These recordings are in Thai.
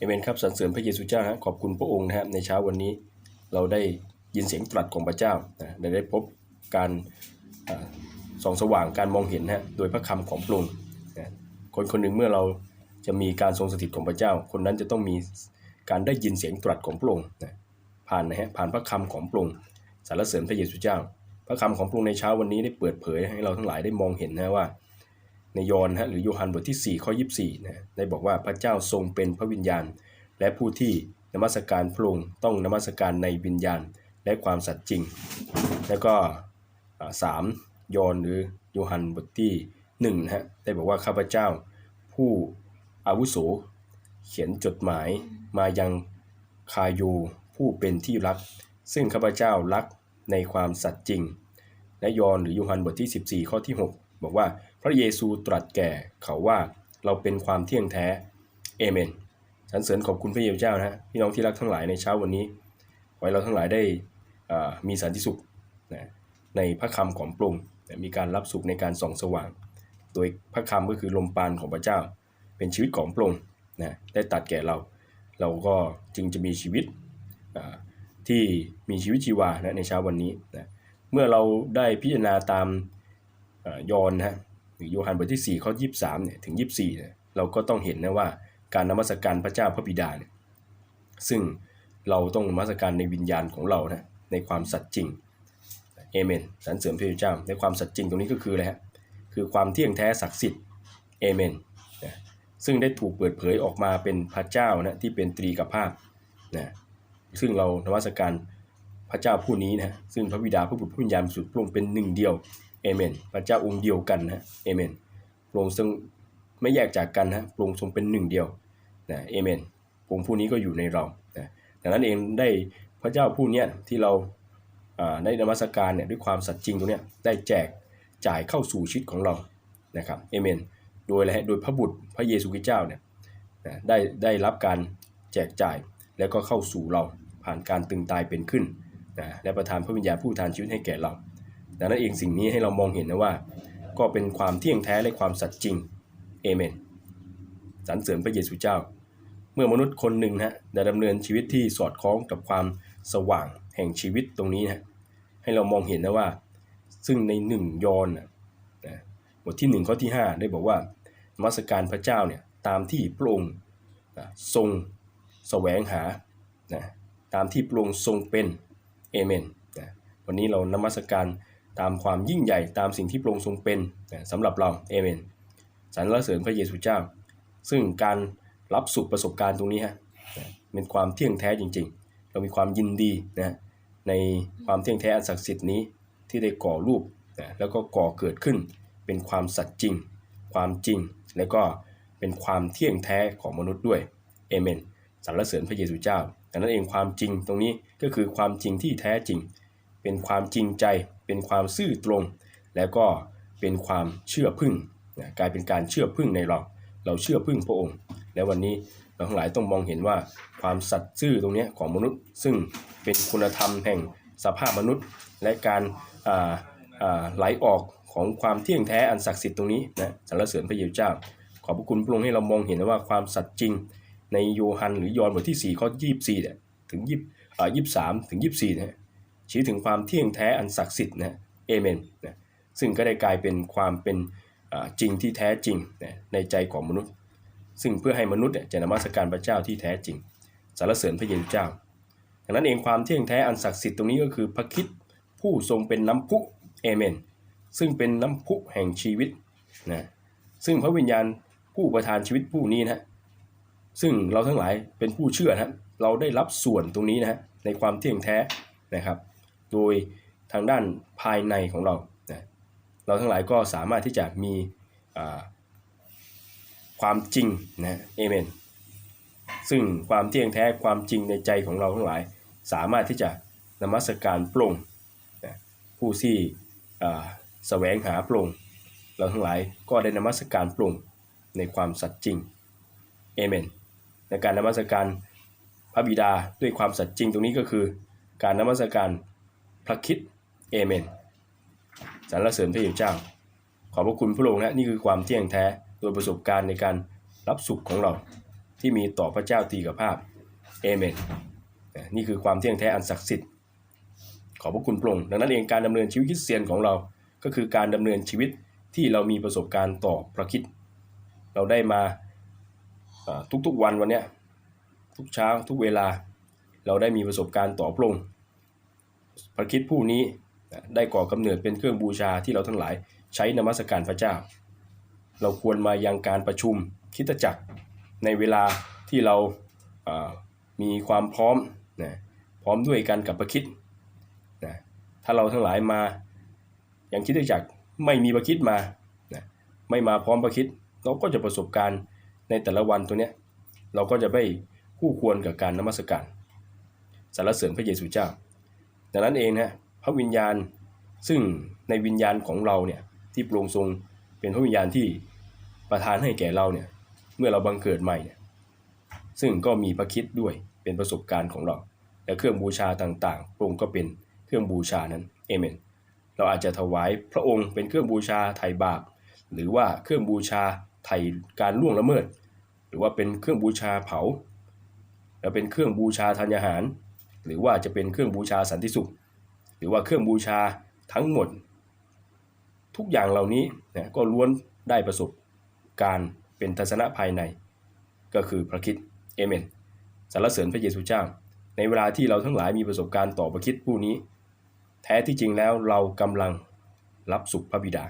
เอเมนครับสรรเสริญพระเยซูเจ้าฮะขอบคุณพระองค์นะครับในเช้าวันนี้เราได้ยินเสียงตรัสของพระเจ้านะได้พบการส่องสว่างการมองเห็นฮะโดยพระคำของพระองค์นะคนคนหนึ่งเมื่อเราจะมีการทรงสถิตของพระเจ้า คนนั้นจะต้องมีการได้ยินเสียงตรัสของพระองค์นะผ่านนะฮะผ่านพระคำของพระองค์สรรเสริญพระเยซูเจ้า พระคำของพระองค์ในเช้าวันนี้ได้เปิดเผยให้เราทั้งหลายได้มองเห็นนะว่า ในยอห์นฮะหรือโยฮันบทที่ 4 ข้อ 24นะได้บอกว่าพระเจ้าทรงเป็นพระวิญญาณ และผู้ที่นมัสการพระองค์ต้องนมัสการในวิญญาณและความสัตย์จริง แล้วก็สามยอห์นหรือโยฮันบทที่1นะฮะได้บอกว่าข้าพเจ้าผู้อาวุโสเขียนจดหมายมายังคาโยผู้เป็นที่รัก ซึ่งข้าพเจ้ารักในความสัตย์จริง และยอห์นหรือโยฮันบทที่ 14 ข้อที่ 6 บอกว่า พระเยซูตรัสแก่เขาว่าเราเป็นความเที่ยงแท้เอเมนสรรเสริญขอบคุณพระเยซูเจ้านะฮะพี่น้องที่รักทั้งหลายในเช้าวันนี้ขอให้เราทั้งหลายได้อ่ามีสันติสุขนะในพระคำของพระองมีการรับสุขในการส่องสว่าง โดยพระคำก็คือลมปราณของพระเจ้า เป็นชีวิตของพระองนะได้ตัดแก่เรา เราก็จึงจะมีชีวิตอ่าที่มีชีวิตชีวานะในเช้าวันนี้นะเมื่อเราได้พิจารณาตามอ่อยอนนะฮะ หรือโยฮันบทที่ 4 ข้อ 23เนี่ยถึง 24เนี่ยเราก็ต้องเห็นนะว่าการนมัสการพระเจ้าพระบิดาเนี่ยซึ่งเราต้องนมัสการในวิญญาณของเรานะในความสัตย์จริงเอเมนสรรเสริญพระเจ้าในความสัตย์จริงตรงนี้ก็คืออะไรฮะคือความเที่ยงแท้ศักดิ์สิทธิ์เอเมนนะซึ่งได้ถูกเปิดเผยออกมาเป็นพระเจ้านะที่เป็นตรีกับภาพนะซึ่งเรานมัสการพระเจ้าผู้นี้นะซึ่งพระบิดาพระบุตรพระวิญญาณสุดพระองค์เป็นหนึ่งเดียว เอเมน พระเจ้าองค์เดียวกันนะเอเมนพระองค์ทรงไม่แยกจากกันนะพระองค์ทรงเป็นหนึ่งเดียวนะเอเมนพระองค์ผู้นี้ก็อยู่ในเรานะดังนั้นเองได้พระเจ้าผู้นี้ที่เราอ่าได้นมัสการเนี่ยด้วยความสัตย์จริงตรงเนี้ยได้แจกจ่ายเข้าสู่ชีวิตของเรานะครับเอเมน โดยอะไรฮะโดยพระบุตรพระเยซูคริสต์เจ้าเนี่ยนะได้ได้รับการแจกจ่ายแล้วก็เข้าสู่เราผ่านการตึงตายเป็นขึ้นนะและประทานพระวิญญาณผู้ทานชีวิตให้แก่เรา ดังนั้นเองสิ่งนี้ให้เรามองเห็นนะว่า ก็เป็นความเที่ยงแท้และความสัตย์จริงเอเมนสรรเสริญพระเยซูเจ้า เมื่อมนุษย์คนหนึ่งนะฮะได้ดำเนินชีวิตที่สอดคล้องกับความสว่างแห่งชีวิตตรงนี้นะฮะให้เรามองเห็นนะว่า ซึ่งในหนึ่งยอนนะบทที่หนึ่งข้อที่ห้าได้บอกว่ามัสการพระเจ้าเนี่ยตามที่พระองค์ทรงแสวงหานะตามที่พระองค์ทรงเป็นเอเมนนะวันนี้เรานมัสการ ตามความยิ่งใหญ่ตามสิ่งที่พระองค์ทรงเป็นนะสำหรับเราเอเมนสรรเสริญพระเยซูเจ้า ซึ่งการรับสุขประสบการณ์ตรงนี้ฮะนะเป็นความเที่ยงแท้จริง ๆ เรามีความยินดีนะในความเที่ยงแท้อันศักดิ์สิทธิ์นี้ที่ได้ก่อรูปนะแล้วก็ก่อเกิดขึ้น เป็นความสัตย์จริง ความจริง แล้วก็เป็นความเที่ยงแท้ของมนุษย์ด้วยเอเมนสรรเสริญพระเยซูเจ้าดังนั้นเองความจริงตรงนี้ก็คือความจริงที่แท้จริง เป็นความจริงใจ เป็นความซื่อตรง แล้วก็เป็นความเชื่อพึ่งนะกลายเป็นการเชื่อพึ่งในเรา เราเชื่อพึ่งพระองค์ และวันนี้เราทั้งหลายต้องมองเห็นว่าความสัตย์ซื่อตรงนี้ของมนุษย์ ซึ่งเป็นคุณธรรมแห่งสภาพมนุษย์ และการอ่าอ่าไหลออกของความเที่ยงแท้อันศักดิ์สิทธิ์ตรงนี้นะสรรเสริญพระเยซูเจ้า ขอบพระคุณพระองค์ให้เรามองเห็นว่าความสัตย์จริงในโยฮันหรือยอห์นบทที่4ข้อ24เนี่ยถึง20อ่า23ถึง24นะ ชี้ถึงความเที่ยงแท้อันศักดิ์สิทธิ์นะเอเมนนะซึ่งก็ได้กลายเป็นความเป็นจริงที่แท้จริงนะในใจของมนุษย์ ซึ่งเพื่อให้มนุษย์เนี่ยจะนมัสการพระเจ้าที่แท้จริงสรรเสริญพระเยซูเจ้าดังนั้นเองความเที่ยงแท้อันศักดิ์สิทธิ์ตรงนี้ก็คือพระคิดผู้ทรงเป็นน้ำพุเอเมนซึ่งเป็นน้ำพุแห่งชีวิตนะซึ่งพระวิญญาณผู้ประทานชีวิตผู้นี้นะซึ่งเราทั้งหลายเป็นผู้เชื่อนะเราได้รับส่วนตรงนี้นะในความเที่ยงแท้นะครับ โดยทางด้านภายในของเรานะเราทั้งหลายก็สามารถที่จะมีความจริงนะเอเมนซึ่งความเที่ยงแท้ความจริงในใจของเราทั้งหลาย สามารถที่จะนมัสการพรงนะผู้ที่แสวงหาพรงเราทั้งหลายก็ได้นมัสการพรงในความสัตย์จริงเอเมนในการนมัสการพระบิดาด้วยความสัตย์จริงตรงนี้ก็คือ การนมัสการ ระคิดเอเมนสรรเสริญพระเยซูเจ้า ขอบพระคุณพระองค์นะนี่คือความเที่ยงแท้โดยประสบการณ์ในการรับสุขของเรา ที่มีต่อพระเจ้าตีกับภาพเอเมนนี่คือความเที่ยงแท้อันศักดิ์สิทธิ์ขอบพระคุณพระองค์ดังนั้นเองการดำเนินชีวิตคริสเตียนของเรา ก็คือการดำเนินชีวิตที่เรามีประสบการณ์ต่อพระคิด เราได้มาอ่าทุกๆวันวันเนี้ยทุกเช้าทุกเวลาเราได้มีประสบการณ์ต่อพระองค์ พระคิดผู้นี้ได้ก่อกำเนิดเป็นเครื่องบูชาที่เราทั้งหลายใช้นมัสการพระเจ้า เราควรมายังการประชุมคิดจักรในเวลาที่เรามีความพร้อมนะพร้อมด้วยกันกับพระคิดนะถ้าเราทั้งหลายมาอย่างคิดจักรไม่มีประคิดมานะไม่มาพร้อมประคิดเราก็จะประสบการณ์ในแต่ละวันตัวเนี้ยเราก็จะไม่คู่ควรกับการนมัสการสรรเสริญพระเยซูเจ้า ดังนั้นเองนะพระวิญญาณซึ่งในวิญญาณของเราเนี่ยที่ปรงทรงเป็นพระวิญญาณที่ประทานให้แก่เราเนี่ยเมื่อเราบังเกิดใหม่เนี่ยซึ่งก็มีพระคิดด้วยเป็นประสบการณ์ของเรา และเครื่องบูชาต่างๆพระองค์ก็เป็นเครื่องบูชานั้นเอเมนเราอาจจะถวายพระองค์เป็นเครื่องบูชาไถ่บาปหรือว่าเครื่องบูชาไถ่การล่วงละเมิด หรือว่าเป็นเครื่องบูชาเผา แล้วเป็นเครื่องบูชาทานอาหาร หรือว่าจะเป็นเครื่องบูชาสันติสุข หรือว่าเครื่องบูชาทั้งหมด ทุกอย่างเหล่านี้นะก็ล้วนได้ประสบการเป็นทัศนะภายใน ก็คือพระคิดเอเมนสรรเสริญพระเยซูเจ้า ในเวลาที่เราทั้งหลายมีประสบการณ์ต่อพระคิดผู้นี้ แท้ที่จริงแล้วเรากำลังรับสุขพระบิดา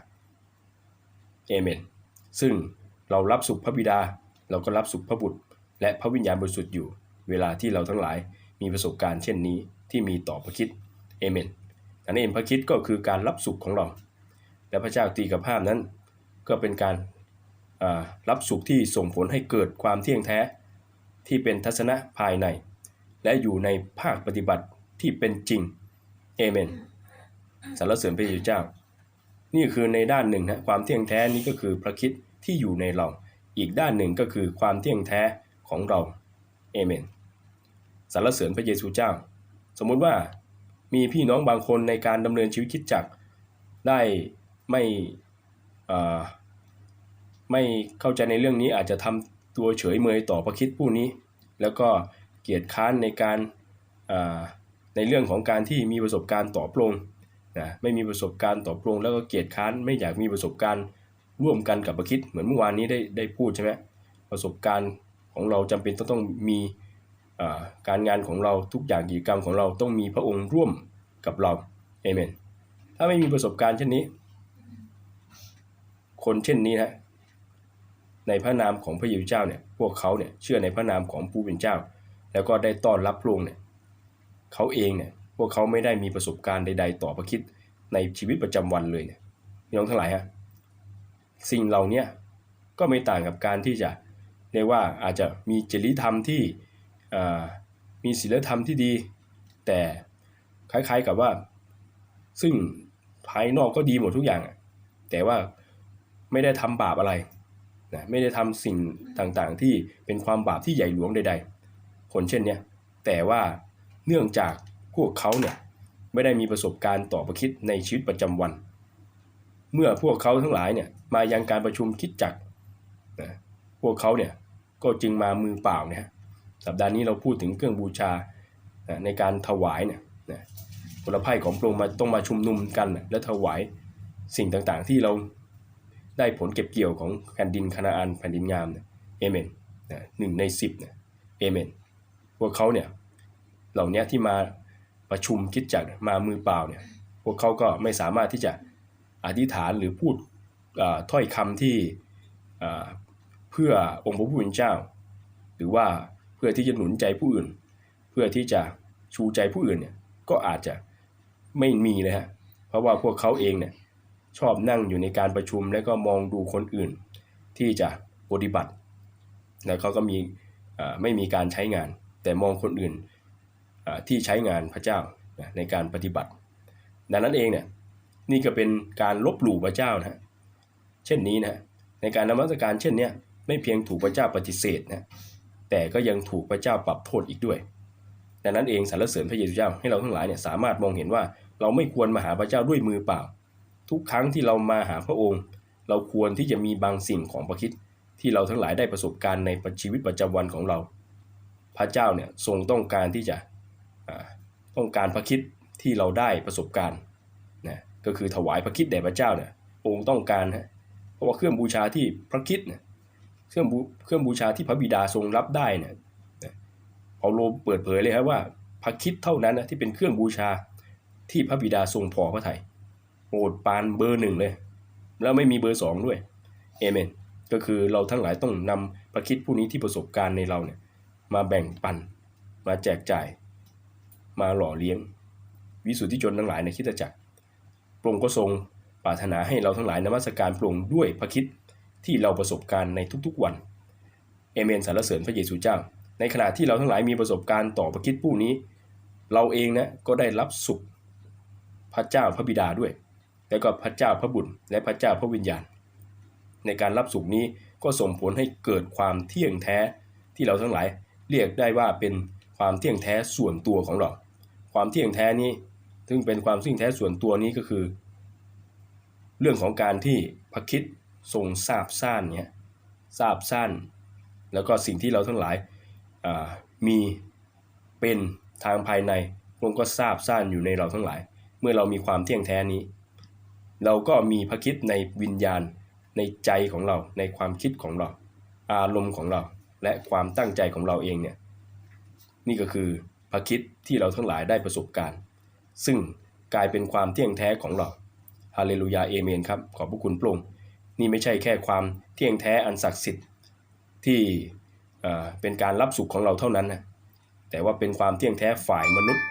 เอเมนซึ่งเรารับสุขพระบิดาเราก็รับสุขพระบุตร และพระวิญญาณบริสุทธิ์อยู่ เวลาที่เราทั้งหลาย มีประสบการณ์เช่นนี้ที่มีต่อพระคิดเอเมนอันนี้เองพระคิดก็คือการรับสุขของเรา และพระเจ้าตีกับภาพนั้น ก็เป็นการรับสุขที่ส่งผลให้เกิดความเที่ยงแท้ ที่เป็นทัศนะภายใน และอยู่ในภาคปฏิบัติที่เป็นจริงเอเมนสรรเสริญพระเยซูเจ้า นี่คือในด้านหนึ่งนะความเที่ยงแท้นี้ก็คือพระคิดที่อยู่ในเรา อีกด้านหนึ่งก็คือความเที่ยงแท้ของเราเอเมน สรรเสริญพระเยซูเจ้า สมมุติว่ามีพี่น้องบางคนในการดำเนินชีวิตคิดจักได้ไม่ไม่เข้าใจในเรื่องนี้อาจจะทำตัวเฉยเมยต่อพระคิดผู้นี้ แล้วก็เกียจค้านในการในเรื่องของการที่มีประสบการณ์ต่อพระองค์นะไม่มีประสบการณ์ต่อพระองค์แล้วก็เกียจค้านไม่อยากมีประสบการณ์ร่วมกันกับพระคิดเหมือนเมื่อวานนี้ได้ได้พูดใช่ไหมประสบการณ์ของเราจำเป็นต้องต้องมี การงานของเราทุกอย่างกิจกรรมของเราต้องมีพระองค์ร่วมกับเราเอเมน ถ้าไม่มีประสบการณ์เช่นนี้ คนเช่นนี้นะในพระนามของพระเยซูเจ้าเนี่ยพวกเขาเนี่ยเชื่อในพระนามของผู้เป็นเจ้า แล้วก็ได้ต้อนรับพระองค์เนี่ยเขาเองเนี่ยพวกเขาไม่ได้มีประสบการณ์ใด ๆ ต่อพระคิดในชีวิตประจำวันเลยเนี่ยพี่น้องทั้งหลายฮะสิ่งเหล่านี้ก็ไม่ต่างกับการที่จะเรียกว่าอาจจะมีจริยธรรมที่ มีศีลธรรมที่ดี แต่คล้ายๆกับว่า ซึ่งภายนอกก็ดีหมดทุกอย่าง แต่ว่าไม่ได้ทำบาปอะไรนะไม่ได้ทำสิ่งต่างๆ ที่เป็นความบาปที่ใหญ่หลวงใดๆ คนเช่นเนี้ยแต่ว่าเนื่องจากพวกเขาเนี่ยไม่ได้มีประสบการณ์ต่อประคิดในชีวิตประจำวัน เมื่อพวกเขาทั้งหลายเนี่ยมายังการประชุมคิดจักนะพวกเขาเนี่ยก็จึงมามือเปล่านะฮะ สัปดาห์นี้เราพูดถึงเครื่องบูชาในการถวายเนี่ยนะผลไพ่ของพระองค์มาต้องมาชุมนุมกัน และถวายสิ่งต่างๆ ที่เราได้ผลเก็บเกี่ยวของแผ่นดินคานาอันแผ่นดินงามเนี่ยเอเมนนะหนึ่งในสิบเนี่ยเอเมนพวกเขาเนี่ยเหล่านี้ที่มาประชุมคิดจักมามือเปล่าเนี่ยพวกเขาก็ไม่สามารถที่จะอธิษฐานหรือพูดอ่าถ้อยคำที่อ่าเพื่อองค์พระผู้เป็นเจ้า หรือว่า พื่อที่จะหนุนใจผู้อื่น เพื่อที่จะชูใจผู้อื่นเนี่ยก็อาจจะไม่มีเลยฮะเพราะว่าพวกเขาเองเนี่ยชอบนั่งอยู่ในการประชุมแล้วก็มองดูคนอื่น ที่จะปฏิบัติ แล้วเขาก็มีไม่มีการใช้งาน แต่มองคนอื่นที่ใช้งานพระเจ้าในการปฏิบัติ ดังนั้นเองเนี่ยนี่ก็เป็นการลบหลู่พระเจ้านะเช่นนี้นะในการนมัสการเช่นนี้ไม่เพียงถูกพระเจ้าปฏิเสธนะ แต่ก็ยังถูกพระเจ้าปรับโทษอีกด้วยดังนั้นเองสรรเสริญพระเยซูเจ้าให้เราทั้งหลายเนี่ยสามารถมองเห็นว่าเราไม่ควรมาหาพระเจ้าด้วยมือเปล่า ทุกครั้งที่เรามาหาพระองค์ เราควรที่จะมีบางสิ่งของพระคิดที่เราทั้งหลายได้ประสบการณ์ในชีวิตประจำวันของเรา พระเจ้าเนี่ยทรงต้องการที่จะอ่าต้องการพระคิดที่เราได้ประสบการณ์นะก็คือถวายพระคิดแด่พระเจ้าเนี่ยองค์ต้องการฮะเพราะว่าเครื่องบูชาที่พระคิดเนี่ย เครื่องบูเครื่องบูชาที่พระบิดาทรงรับได้เนี่ยเปาโลเปิดเผยเลยครับว่าพระคิดเท่านั้นนะที่เป็นเครื่องบูชาที่พระบิดาทรงพอพระทัยโปรดปานเบอร์หนึ่งเลย แล้วไม่มีเบอร์สองด้วยเอเมนก็คือเราทั้งหลายต้องนำพระคิดผู้นี้ที่ประสบการณ์ในเราเนี่ยมาแบ่งปัน มาแจกจ่าย มาหล่อเลี้ยง วิสุทธิชนทั้งหลายในคิดจักรพระองค์ก็ทรงปรารถนาให้เราทั้งหลายนมัสการพระองค์ด้วยพระคิด ที่เราประสบการณ์ในทุกๆวัน เอเมนสรรเสริญพระเยซูเจ้า ในขณะที่เราทั้งหลายมีประสบการณ์ต่อพระคิดผู้นี้ เราเองนะก็ได้รับสุขพระเจ้าพระบิดาด้วย แล้วก็พระเจ้าพระบุตรและพระเจ้าพระวิญญาณ ในการรับสุขนี้ก็ส่งผลให้เกิดความเที่ยงแท้ที่เราทั้งหลายเรียกได้ว่าเป็นความเที่ยงแท้ส่วนตัวของเรา ความเที่ยงแท้นี้ซึ่งเป็นความเที่ยงแท้ส่วนตัวนี้ก็คือ เรื่องของการที่พระคิด ทรงทราบซ่านเนี่ยทราบซ่านแล้วก็สิ่งที่เราทั้งหลายามีเป็นทางภายในพระองค์ก็ทราบซ่านอยู่ในเราทั้งหลาย เมื่อเรามีความเที่ยงแท้นี้ เราก็มีพระคิดในวิญญาณในใจของเราในความคิดของเรา อารมณ์ของเรา และความตั้งใจของเราเองเนี่ยนี่ก็คือพระคิดที่เราทั้งหลายได้ประสบการณ์ ซึ่งกลายเป็นความเที่ยงแท้ของเราฮาเลลูยาเอเมนครับขอบพระคุณพระองค์ นี่ไม่ใช่แค่ความเที่ยงแท้อันศักดิ์สิทธิ์ที่เอ่อเป็นการรับสุขของเราเท่านั้นนะแต่ว่าเป็นความเที่ยงแท้ฝ่ายมนุษย์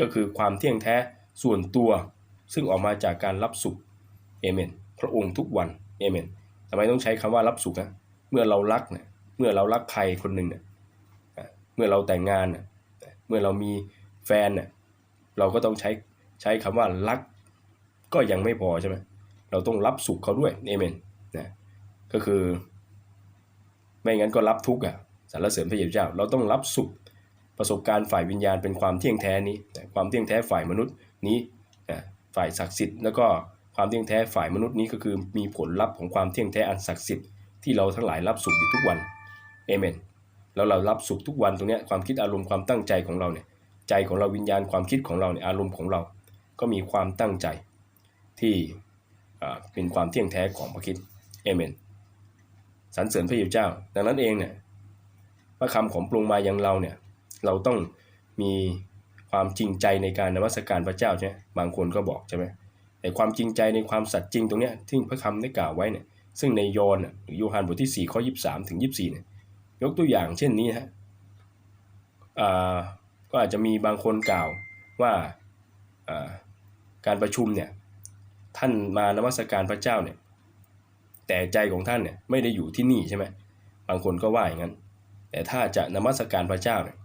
ก็คือความเที่ยงแท้ส่วนตัว ซึ่งออกมาจากการรับสุขเอเมนพระองค์ทุกวันเอเมนทำไมต้องใช้คำว่ารับสุขนะเมื่อเรารักเนี่ยเมื่อเรารักใครคนหนึ่งเนี่ยเมื่อเราแต่งงานเนี่ยเมื่อเรามีแฟนเนี่ยเราก็ต้องใช้ใช้คำว่ารัก ก็ยังไม่พอใช่ไหมเราต้องรับสุขเขาด้วยเอเมน นะก็คือ ไม่งั้นก็รับทุกข์อะสรรเสริญพระเยซูเจ้า เราต้องรับสุขประสบการณ์ฝ่ายวิญญาณเป็นความเที่ยงแท้นี้แต่ความเที่ยงแท้ฝ่ายมนุษย์นี้นะฝ่ายศักดิ์สิทธิ์แล้วก็ความเที่ยงแท้ฝ่ายมนุษย์นี้ก็คือมีผลลัพธ์ของความเที่ยงแท้อันศักดิ์สิทธิ์ที่เราทั้งหลายรับสุขอยู่ทุกวันเอเมนแล้วเรารับสุขทุกวันตรงนี้ความคิดอารมณ์ความตั้งใจของเราเนี่ยใจของเราวิญญาณความคิดของเราเนี่ยอารมณ์ของเรา ก็มีความตั้งใจที่อ่าเป็นความเที่ยงแท้ของพระคิด เอเมนสรรเสริญพระเยซูเจ้า ดังนั้นเองเนี่ยพระคำของปรุงมาอย่างเราเนี่ย เราต้องมีความจริงใจในการนมัสการพระเจ้าใช่ไหมบางคนก็บอกใช่ไหมแต่ความจริงใจในความสัตย์จริงตรงเนี้ยที่พระคำได้กล่าวไว้เนี่ย ซึ่งในยอห์นน่ะหรือโยฮันบทที่ 4 ข้อ 23 ถึง 24 เนี่ย ยกตัวอย่างเช่นนี้ฮะอ่าก็อาจจะมีบางคนกล่าวว่าอ่าการประชุมเนี่ย ท่านมานมัสการพระเจ้าเนี่ย แต่ใจของท่านเนี่ยไม่ได้อยู่ที่นี่ใช่ไหมบางคนก็ว่าอย่างนั้น แต่ถ้าจะนมัสการพระเจ้าเนี่ย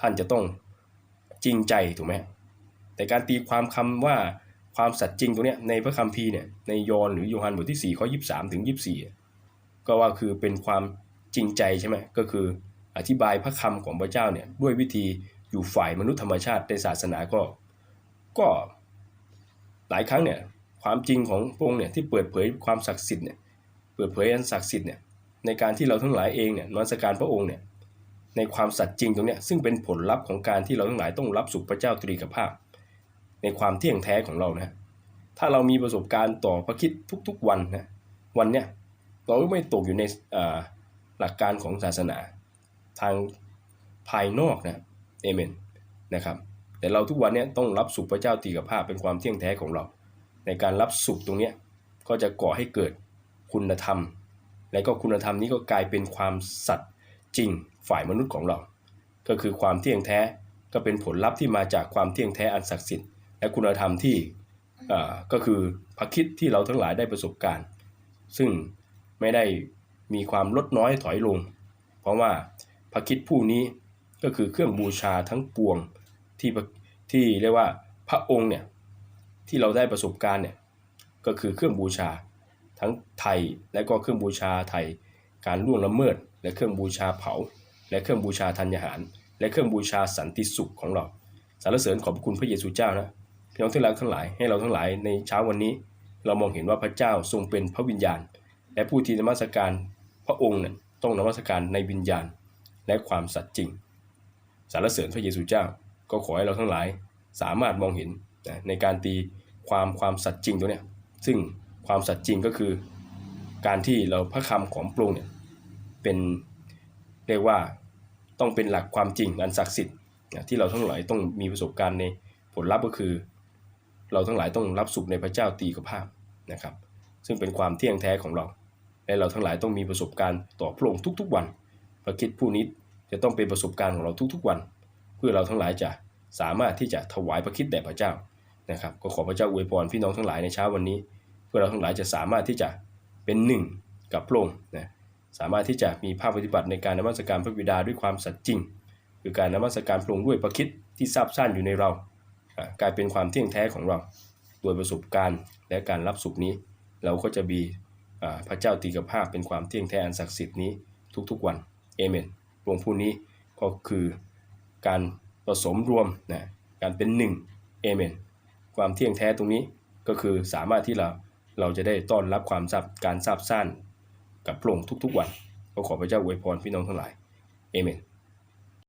ท่านจะต้องจริงใจถูกไหมแต่การตีความคำว่าความสัตย์จริงตรงเนี้ยในพระคัมภีร์เนี่ยในยอห์นหรือโยฮันบทที่4ข้อ23ถึง24 ก็ว่าคือเป็นความจริงใจใช่ไหมก็คืออธิบายพระคำของพระเจ้าเนี่ยด้วยวิธีอยู่ฝ่ายมนุษยธรรมชาติในศาสนาก็ ก็หลายครั้งเนี่ย ความจริงของพระองค์เนี่ยที่เปิดเผยความศักดิ์สิทธิ์เนี่ยเปิดเผยอันศักดิ์สิทธิ์เนี่ยในการที่เราทั้งหลายเองเนี่ยนมัสการพระองค์เนี่ยในความสัตย์จริงตรงเนี้ยซึ่งเป็นผลลัพธ์ของการที่เราทั้งหลายต้องรับสุขพระเจ้าตรีกภาพ ในความเที่ยงแท้ของเรานะถ้าเรามีประสบการณ์ต่อพระคิดทุกๆวันนะวันเนี้ยเราไม่ตกอยู่ในอ่าหลักการของศาสนา ทางภายนอกนะเอเมนนะครับแต่เราทุกวันเนี้ยต้องรับสุขพระเจ้าตรีกภาพเป็นความเที่ยงแท้ของเรา ในการรับสุขตรงนี้ก็จะก่อให้เกิดคุณธรรม และก็คุณธรรมนี้ก็กลายเป็นความสัตย์จริงฝ่ายมนุษย์ของเรา ก็คือความเที่ยงแท้ก็เป็นผลลัพธ์ที่มาจากความเที่ยงแท้อันศักดิ์สิทธิ์และคุณธรรมที่อ่าก็คือพระคิดที่เราทั้งหลายได้ประสบการณ์ ซึ่งไม่ได้มีความลดน้อยถอยลง เพราะว่าพระคิดผู้นี้ก็คือเครื่องบูชาทั้งปวงที่ที่เรียกว่าพระองค์เนี่ย ที่เราได้ประสบการณ์เนี่ยก็คือเครื่องบูชาทั้งไทยและก็เครื่องบูชาไทย การล่วงละเมิด และเครื่องบูชาเผา และเครื่องบูชาธัญญาหาร และเครื่องบูชาสันติสุขของเราสรรเสริญขอบคุณพระเยซูเจ้านะพี่น้องที่รักทั้งหลายให้เราทั้งหลายในเช้าวันนี้ เรามองเห็นว่าพระเจ้าทรงเป็นพระวิญญาณ และผู้ที่นมัสการพระองค์เนี่ยต้องนมัสการในวิญญาณและความสัตย์จริงสรรเสริญพระเยซูเจ้าก็ขอให้เราทั้งหลายสามารถมองเห็น นะในการตีความความสัตย์จริงตัวเนี้ยซึ่งความสัตย์จริงก็คือ การที่เราพระคำของพระองเนี่ยเป็นเรียกว่าต้องเป็นหลักความจริงอันศักดิ์สิทธิ์ที่เราทั้งหลายต้องมีประสบการณ์ในผลลัพธ์ก็คือ เราทั้งหลายต้องรับสุขในพระเจ้าตีกับภาพนะครับ ซึ่งเป็นความเที่ยงแท้ของเรา และเราทั้งหลายต้องมีประสบการณ์ต่อพระองค์ทุกๆวันพระคิดผู้นี้จะต้องเป็นประสบการณ์ของเราทุกๆวัน เพื่อเราทั้งหลายจะสามารถที่จะถวายพระคิดแด่พระเจ้า นะครับก็ขอพระเจ้าอวยพรพี่น้องทั้งหลายในเช้าวันนี้เพื่อเราทั้งหลายจะสามารถที่จะเป็นหนึ่งกับพระองค์นะสามารถที่จะมีภาคปฏิบัติในการนมัสการพระบิดาด้วยความสัตย์จริง คือการนมัสการพระองค์ด้วยพระคิดที่ซาบซ่านอยู่ในเรากลายเป็นความเที่ยงแท้ของเราโดยประสบการณ์และการรับสุขนี้ เราก็จะมีพระเจ้าตีกับภาพเป็นความเที่ยงแท้อันศักดิ์สิทธิ์นี้ทุกๆวันเอเมนพระองค์ผู้นี้ก็คือการผสมรวมนะการเป็นหนึ่งเอเมน ความเที่ยงแท้ตรงนี้ก็คือสามารถที่เราเราจะได้ต้อนรับความทราบการทราบสั้นกับพระองค์ทุกๆวันก็ขอพระเจ้าอวยพรพี่น้องทั้งหลายเอเมน